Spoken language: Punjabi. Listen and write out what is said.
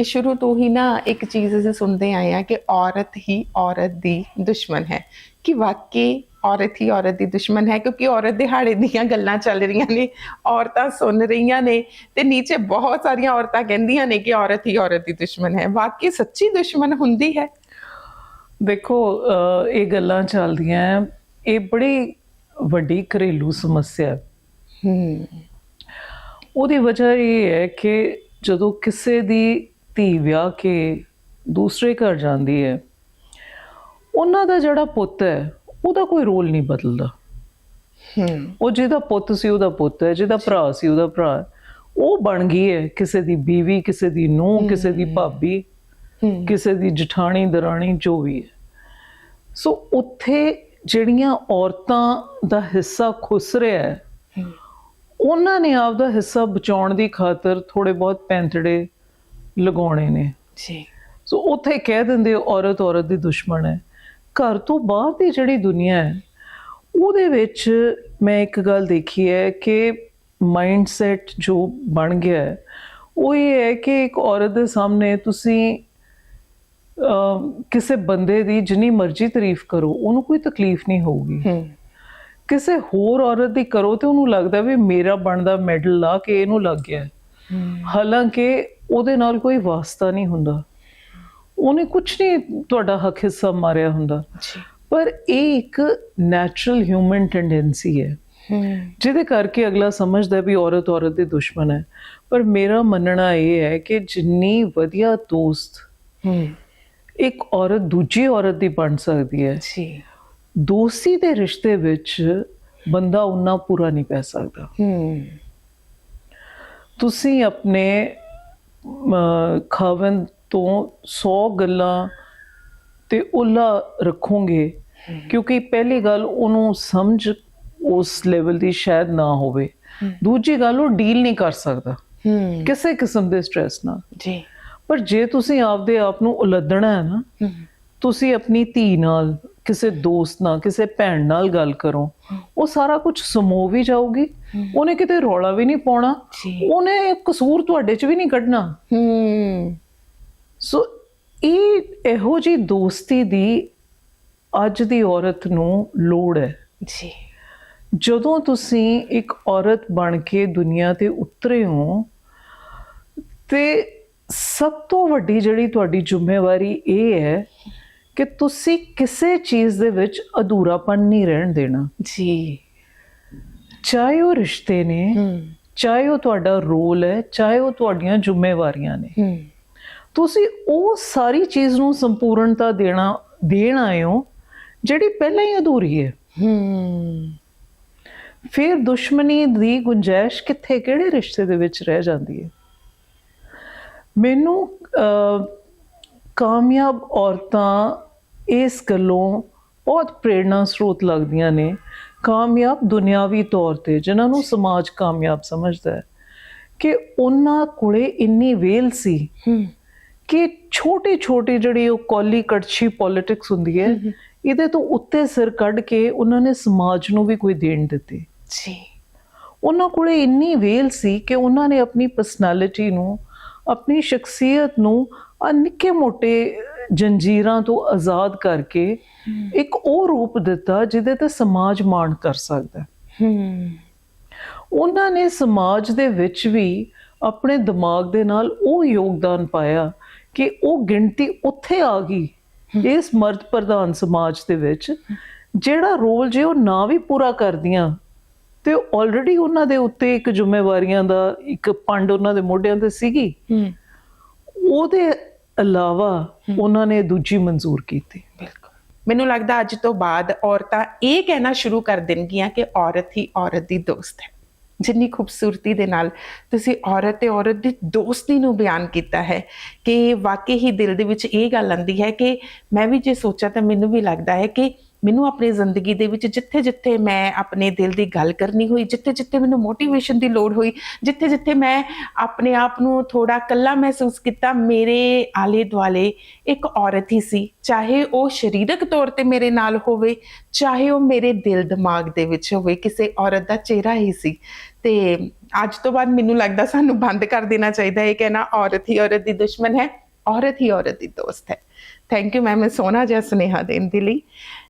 ਕਿ ਸ਼ੁਰੂ ਤੋਂ ਹੀ ਨਾ ਇੱਕ ਚੀਜ਼ ਅਸੀਂ ਸੁਣਦੇ ਆਏ ਆ ਕਿ ਔਰਤ ਹੀ ਔਰਤ ਦੀ ਦੁਸ਼ਮਣ ਹੈ। ਕਿ ਵਾਕਈ ਔਰਤ ਹੀ ਔਰਤ ਦੀ ਦੁਸ਼ਮਣ ਹੈ ਕਿਉਂਕਿ ਔਰਤ ਦਿਹਾੜੇ ਦੀਆਂ ਗੱਲਾਂ ਚੱਲ ਰਹੀਆਂ ਨੇ ਔਰਤਾਂ ਸੁਣ ਰਹੀਆਂ ਨੇ ਤੇ ਨੀਚੇ ਬਹੁਤ ਸਾਰੀਆਂ ਔਰਤਾਂ ਕਹਿੰਦੀਆਂ ਨੇ ਕਿ ਔਰਤ ਹੀ ਔਰਤ ਦੀ ਦੁਸ਼ਮਣ ਹੈ। ਵਾਕਈ ਸੱਚੀ ਦੁਸ਼ਮਣ ਹੁੰਦੀ ਹੈ? ਦੇਖੋ ਇਹ ਗੱਲਾਂ ਚੱਲਦੀਆਂ। ਇਹ ਬੜੀ ਵੱਡੀ ਘਰੇਲੂ ਸਮੱਸਿਆ ਹੈ। ਹੂੰ। ਉਹਦੀ ਵਜ੍ਹਾ ਇਹ ਹੈ ਕਿ ਜਦੋਂ ਕਿਸੇ ਦੀ ਧੀ ਵਿਆਹ ਕੇ ਦੂਸਰੇ ਘਰ ਜਾਂਦੀ ਹੈ। ਉਹਨਾਂ ਦਾ ਜਿਹੜਾ ਪੁੱਤ ਹੈ ਉਹਦਾ ਕੋਈ ਰੋਲ ਨਹੀਂ ਬਦਲਦਾ। ਹੂੰ। ਉਹ ਜਿਹਦਾ ਪੁੱਤ ਸੀ ਉਹਦਾ ਪੁੱਤ ਹੈ ਜਿਹਦਾ ਭਰਾ ਸੀ ਉਹਦਾ ਭਰਾ ਹੈ। ਉਹ ਬਣ ਗਈ ਹੈ ਕਿਸੇ ਦੀ ਬੀਵੀ ਕਿਸੇ ਦੀ ਨੂੰਹ ਕਿਸੇ ਦੀ ਭਾਬੀ ਕਿਸੇ ਦੀ ਜਠਾਣੀ ਦਰਾਣੀ ਜੋ ਵੀ ਹੈ। ਸੋ ਉੱਥੇ ਜਿਹੜੀਆਂ ਔਰਤਾਂ ਦਾ ਹਿੱਸਾ ਖੁੱਸ ਰਿਹਾ ਹੈ ਹੂੰ। ਉਹਨਾਂ ਨੇ ਆਪਦਾ ਹਿੱਸਾ ਬਚਾਉਣ ਦੀ ਖਾਤਰ ਥੋੜੇ ਬਹੁਤ ਪੈਂਤੜੇ ਲਗਾਉਣੇ ਨੇ। ਜੀ। ਸੋ ਉੱਥੇ ਕਹਿ ਦਿੰਦੇ ਔਰਤ ਔਰਤ ਦੀ ਦੁਸ਼ਮਣ ਹੈ। ਘਰ ਤੋਂ ਬਾਹਰ ਦੀ ਜਿਹੜੀ ਦੁਨੀਆ ਹੈ ਉਹਦੇ ਵਿੱਚ ਮੈਂ ਇੱਕ ਗੱਲ ਦੇਖੀ ਹੈ ਕਿ ਮਾਈਂਡ ਸੈਟ ਜੋ ਬਣ ਗਿਆ ਹੈ ਉਹ ਇਹ ਹੈ ਕਿ ਇੱਕ ਔਰਤ ਦੇ ਸਾਹਮਣੇ ਤੁਸੀਂ ਕਿਸੇ ਬੰਦੇ ਦੀ ਜਿੰਨੀ ਮਰਜ਼ੀ ਤਾਰੀਫ ਕਰੋ ਉਹਨੂੰ ਕੋਈ ਤਕਲੀਫ ਨਹੀਂ ਹੋਊਗੀ। ਕਿਸੇ ਹੋਰ ਔਰਤ ਦੀ ਕਰੋ ਤੇ ਉਹਨੂੰ ਲੱਗਦਾ ਵੀ ਮੇਰਾ ਬਣਦਾ ਮੈਡਲ ਲਾ ਕੇ ਇਹਨੂੰ ਲੱਗ ਗਿਆ। ਹਾਲਾਂਕਿ ਉਹਦੇ ਨਾਲ ਕੋਈ ਵਾਸਤਾ ਨਹੀਂ ਹੁੰਦਾ। ਉਹਨੇ ਕੁਝ ਨਹੀਂ ਤੁਹਾਡਾ ਹੱਕ ਹਿੱਸਾ ਮਾਰਿਆ ਹੁੰਦਾ। ਪਰ ਇਹ ਇੱਕ ਨੈਚੁਰਲ ਹਿਊਮਨ ਟੈਂਡੈਂਸੀ ਹੈ। ਜਿਹਦੇ ਕਰਕੇ ਅਗਲਾ ਸਮਝਦਾ ਵੀ ਔਰਤ ਔਰਤ ਦੀ ਦੁਸ਼ਮਣ ਹੈ। ਪਰ ਮੇਰਾ ਮੰਨਣਾ ਇਹ ਹੈ ਕਿ ਜਿੰਨੀ ਵਧੀਆ ਦੋਸਤ ਇੱਕ ਔਰਤ ਦੂਜੀ ਔਰਤ ਦੀ ਬਣ ਸਕਦੀ ਹੈ ਜੀ। ਦੋਸਤੀ ਦੇ ਰਿਸ਼ਤੇ ਵਿੱਚ ਬੰਦਾ ਉਨਾ ਪੂਰਾ ਨਹੀਂ ਪੈ ਸਕਦਾ। ਹੂੰ। ਤੁਸੀਂ ਆਪਣੇ ਖਾਵਨ ਤੋਂ 100 ਗੱਲਾਂ ਤੇ ਉਲਾ ਰੱਖੋਗੇ। ਕਿਉਂਕਿ ਪਹਿਲੀ ਗੱਲ ਉਹਨੂੰ ਸਮਝ ਉਸ ਲੈਵਲ ਦੀ ਸ਼ਾਇਦ ਨਾ ਹੋਵੇ। ਦੂਜੀ ਗੱਲ ਉਹ ਡੀਲ ਨਹੀਂ ਕਰ ਸਕਦਾ। ਕਿਸੇ ਕਿਸਮ ਦੇ ਸਟ्रेस ਨਾਲ। ਜੀ। ਪਰ ਜੇ ਤੁਸੀਂ ਆਪਦੇ ਆਪ ਨੂੰ ਉਲੱਦਣਾ ਹੈ ਨਾ ਤੁਸੀਂ ਆਪਣੀ ਧੀ ਨਾਲ ਕਿਸੇ ਦੋਸਤ ਨਾਲ ਕਿਸੇ ਭੈਣ ਨਾਲ ਗੱਲ ਕਰੋ ਉਹ ਸਾਰਾ ਕੁਝ ਸਮੋ ਵੀ ਜਾਊਗੀ। ਉਹਨੇ ਕਿਤੇ ਰੌਲਾ ਵੀ ਨਹੀਂ ਪਾਉਣਾ। ਉਹਨੇ ਕਸੂਰ ਤੁਹਾਡੇ 'ਚ ਵੀ ਨਹੀਂ ਕੱਢਣਾ। ਹੂੰ। ਸੋ ਇਹ ਇਹੋ ਜੀ ਦੋਸਤੀ ਦੀ ਅੱਜ ਦੀ ਔਰਤ ਨੂੰ ਲੋੜ ਹੈ। ਜੀ। ਜਦੋਂ ਤੁਸੀਂ ਇੱਕ ਔਰਤ ਬਣ ਕੇ ਦੁਨੀਆ ਤੇ ਉਤਰੇ ਹੋ ਤੇ ਸਭ ਤੋਂ ਵੱਡੀ ਜਿਹੜੀ ਤੁਹਾਡੀ ਜ਼ਿੰਮੇਵਾਰੀ ਇਹ ਹੈ ਕਿ ਤੁਸੀਂ ਕਿਸੇ ਚੀਜ਼ ਦੇ ਵਿੱਚ ਅਧੂਰਾਪਨ ਨਹੀਂ ਰਹਿਣ ਦੇਣਾ। ਜੀ। ਚਾਹੇ ਉਹ ਰਿਸ਼ਤੇ ਨੇ ਚਾਹੇ ਉਹ ਤੁਹਾਡਾ ਰੋਲ ਹੈ ਚਾਹੇ ਉਹ ਤੁਹਾਡੀਆਂ ਜ਼ਿੰਮੇਵਾਰੀਆਂ ਨੇ। ਤੁਸੀਂ ਉਹ ਸਾਰੀ ਚੀਜ਼ ਨੂੰ ਸੰਪੂਰਨਤਾ ਦੇਣਾ ਦੇਣ ਆਏ ਹੋ ਜਿਹੜੀ ਪਹਿਲਾਂ ਹੀ ਅਧੂਰੀ ਹੈ। ਹੂੰ। ਫਿਰ ਦੁਸ਼ਮਣੀ ਦੀ ਗੁੰਜਾਇਸ਼ ਕਿੱਥੇ ਕਿਹੜੇ ਰਿਸ਼ਤੇ ਦੇ ਵਿੱਚ ਰਹਿ ਜਾਂਦੀ ਹੈ? ਮੈਨੂੰ ਕਾਮਯਾਬ ਔਰਤਾਂ ਇਸ ਗੱਲੋਂ ਬਹੁਤ ਪ੍ਰੇਰਣਾ ਸਰੋਤ ਲੱਗਦੀਆਂ ਨੇ। ਕਾਮਯਾਬ ਦੁਨਿਆਵੀ ਤੌਰ ਤੇ ਜਿਨ੍ਹਾਂ ਨੂੰ ਸਮਾਜ ਕਾਮਯਾਬ ਸਮਝਦਾ ਹੈ ਕਿ ਉਹਨਾਂ ਕੋਲੇ ਇੰਨੀ ਵੇਲ ਸੀ ਕਿ ਛੋਟੀ ਛੋਟੀ ਜਿਹੜੀ ਉਹ ਕੌਲੀ ਕੜਛੀ ਪੋਲਿਟਿਕਸ ਹੁੰਦੀ ਹੈ ਇਹਦੇ ਤੋਂ ਉੱਤੇ ਸਿਰ ਕੱਢ ਕੇ ਉਹਨਾਂ ਨੇ ਸਮਾਜ ਨੂੰ ਵੀ ਕੋਈ ਦੇਣ ਦਿੱਤੀ। ਜੀ। ਉਹਨਾਂ ਕੋਲੇ ਇੰਨੀ ਵੇਲ ਸੀ ਕਿ ਉਹਨਾਂ ਨੇ ਆਪਣੀ ਪਰਸਨੈਲਿਟੀ ਨੂੰ ਆਪਣੀ ਸ਼ਖਸੀਅਤ ਨੂੰ ਆ ਨਿੱਕੇ ਮੋਟੇ ਜੰਜੀਰਾਂ ਤੋਂ ਆਜ਼ਾਦ ਕਰਕੇ ਇੱਕ ਉਹ ਰੂਪ ਦਿੱਤਾ ਜਿਹਦੇ ਤੇ ਸਮਾਜ ਮਾਣ ਕਰ ਸਕਦਾ ਹੈ। ਉਹਨਾਂ ਨੇ ਸਮਾਜ ਦੇ ਵਿੱਚ ਵੀ ਆਪਣੇ ਦਿਮਾਗ ਦੇ ਨਾਲ ਉਹ ਯੋਗਦਾਨ ਪਾਇਆ ਕਿ ਉਹ ਗਿਣਤੀ ਉੱਥੇ ਆ ਗਈ ਇਸ ਮਰਦ ਪ੍ਰਧਾਨ ਸਮਾਜ ਦੇ ਵਿੱਚ ਜਿਹੜਾ ਰੋਲ ਜੇ ਉਹ ਨਾ ਵੀ ਪੂਰਾ ਕਰਦੀਆਂ ਤੇ ਆਲਰੇਡੀ ਉਹਨਾਂ ਦੇ ਉੱਤੇ ਇੱਕ ਜ਼ਿੰਮੇਵਾਰੀਆਂ ਦਾ ਇੱਕ ਪੰਡ ਉਹਨਾਂ ਦੇ ਮੋਢਿਆਂ ਤੇ ਸੀਗੀ। ਉਹਦੇ ਇਲਾਵਾ ਉਹਨਾਂ ਨੇ ਦੂਜੀ ਮਨਜ਼ੂਰ ਕੀਤੀ। ਬਿਲਕੁਲ। ਮੈਨੂੰ ਲੱਗਦਾ ਅੱਜ ਤੋਂ ਬਾਅਦ ਔਰਤਾਂ ਇਹ ਕਹਿਣਾ ਸ਼ੁਰੂ ਕਰ ਦੇਣਗੀਆਂ ਕਿ ਔਰਤ ਹੀ ਔਰਤ ਦੀ ਦੋਸਤ ਹੈ। ਜਿੰਨੀ ਖੂਬਸੂਰਤੀ ਦੇ ਨਾਲ ਤੁਸੀਂ ਔਰਤ ਤੇ ਔਰਤ ਦੀ ਦੋਸਤੀ ਨੂੰ ਬਿਆਨ ਕੀਤਾ ਹੈ ਕਿ ਵਾਕਈ ਹੀ ਦਿਲ ਦੇ ਵਿੱਚ ਇਹ ਗੱਲ ਆਂਦੀ ਹੈ ਕਿ ਮੈਂ ਵੀ ਜੇ ਸੋਚਾਂ ਤਾਂ ਮੈਨੂੰ ਵੀ ਲੱਗਦਾ ਹੈ ਕਿ ਮੈਨੂੰ ਆਪਣੀ ਜ਼ਿੰਦਗੀ ਦੇ ਵਿੱਚ ਜਿੱਥੇ-ਜਿੱਥੇ ਮੈਂ ਆਪਣੇ ਦਿਲ ਦੀ ਗੱਲ ਕਰਨੀ ਹੋਈ, ਜਿੱਥੇ-ਜਿੱਥੇ ਮੈਨੂੰ ਮੋਟੀਵੇਸ਼ਨ ਦੀ ਲੋੜ ਹੋਈ, ਜਿੱਥੇ-ਜਿੱਥੇ ਮੈਂ ਆਪਣੇ ਆਪ ਨੂੰ ਥੋੜਾ ਕੱਲਾ ਮਹਿਸੂਸ ਕੀਤਾ, ਮੇਰੇ ਆਲੇ ਦੁਆਲੇ ਇੱਕ ਔਰਤ ਹੀ ਸੀ। ਚਾਹੇ ਉਹ ਸਰੀਰਕ ਤੌਰ ਤੇ ਮੇਰੇ ਨਾਲ ਹੋਵੇ, ਚਾਹੇ ਉਹ ਮੇਰੇ ਦਿਲ ਦਿਮਾਗ ਦੇ ਵਿੱਚ ਹੋਵੇ, ਕਿਸੇ ਔਰਤ ਦਾ ਚਿਹਰਾ ਹੀ ਸੀ। ਤੇ ਅੱਜ ਤੋਂ ਬਾਅਦ ਮੈਨੂੰ ਲੱਗਦਾ ਸਾਨੂੰ ਬੰਦ ਕਰ ਦੇਣਾ ਚਾਹੀਦਾ ਹੈ ਇਹ ਕਹਿਣਾ, ਔਰਤ ਹੀ ਔਰਤ ਦੀ ਦੁਸ਼ਮਣ ਹੈ, ਔਰਤ ਹੀ ਔਰਤ ਦੀ ਦੋਸਤ ਹੈ। ਥੈਂਕ ਯੂ ਮੈਮ ਸੋਨਾ ਜਿਹਾ ਸੁਨੇਹਾ ਦੇਣ ਦੇ ਲਈ।